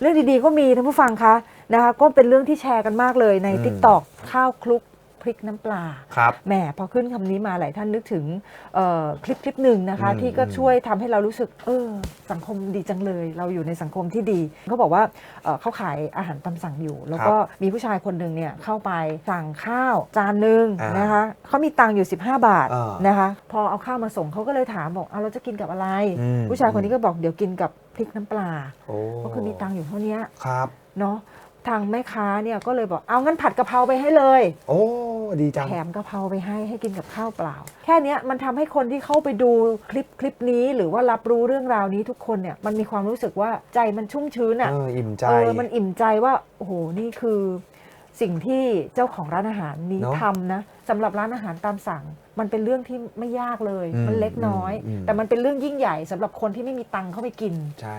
เรื่องดีๆก็มีท่านผู้ฟังคะนะคะก็เป็นเรื่องที่แชร์กันมากเลยในอืม t ิ k t o k ข้าวคลุก พริกน้ำปลาครับแหมพอขึ้นคำนี้มาหลายท่านนึกถึงเอ่อคลิปคลิปหนึ่งนะคะอืมที่ก็ช่วยทำให้เรารู้สึกเออสังคมดีจังเลย เราอยู่ในสังคมที่ดีเขาบอกว่าเอ่อเขาขายอาหารตามสั่งอยู่ แล้วก็มีผู้ชายคนหนึ่งเนี่ยเข้าไปสั่งข้าวจานหนึ่งอ่านนะคะเขามีตังค์อยู่ 15 บาทอ่านนะคะพอเอาข้าวมาส่งเขาก็เลยถามบอกเอาเราจะกินกับอะไรอืมผู้ชายคนนี้ก็บอกเดี๋ยวกินกับพริกน้ำปลาโอ้ก็คือมีตังค์อยู่เท่านี้ครับเนาะทางแม่ค้าเนี่ยก็เลยบอกเอางั้นผัดกะเพราไปให้เลย โอ้ ดีจัง แถมกะเพราไปให้ให้กินกับข้าวเปล่า แค่เนี้ยมันทำให้คนที่เข้าไปดูคลิปคลิปนี้ หรือว่ารับรู้เรื่องราวนี้ทุกคนเนี่ยมันมีความรู้สึกว่าใจมันชุ่มชื้นอะเอออิ่มใจ เออมันอิ่มใจว่าโอ้โหนี่คือ สิ่งที่เจ้าของร้านอาหารนี้เนอะทำนะสำหรับร้านอาหารตามสั่ง มันเป็นเรื่องที่ไม่ยากเลย อืมมันเล็กน้อย อืมอืม แต่มันเป็นเรื่องยิ่งใหญ่สำหรับคนที่ไม่มีตังค์เข้าไปกิน ใช่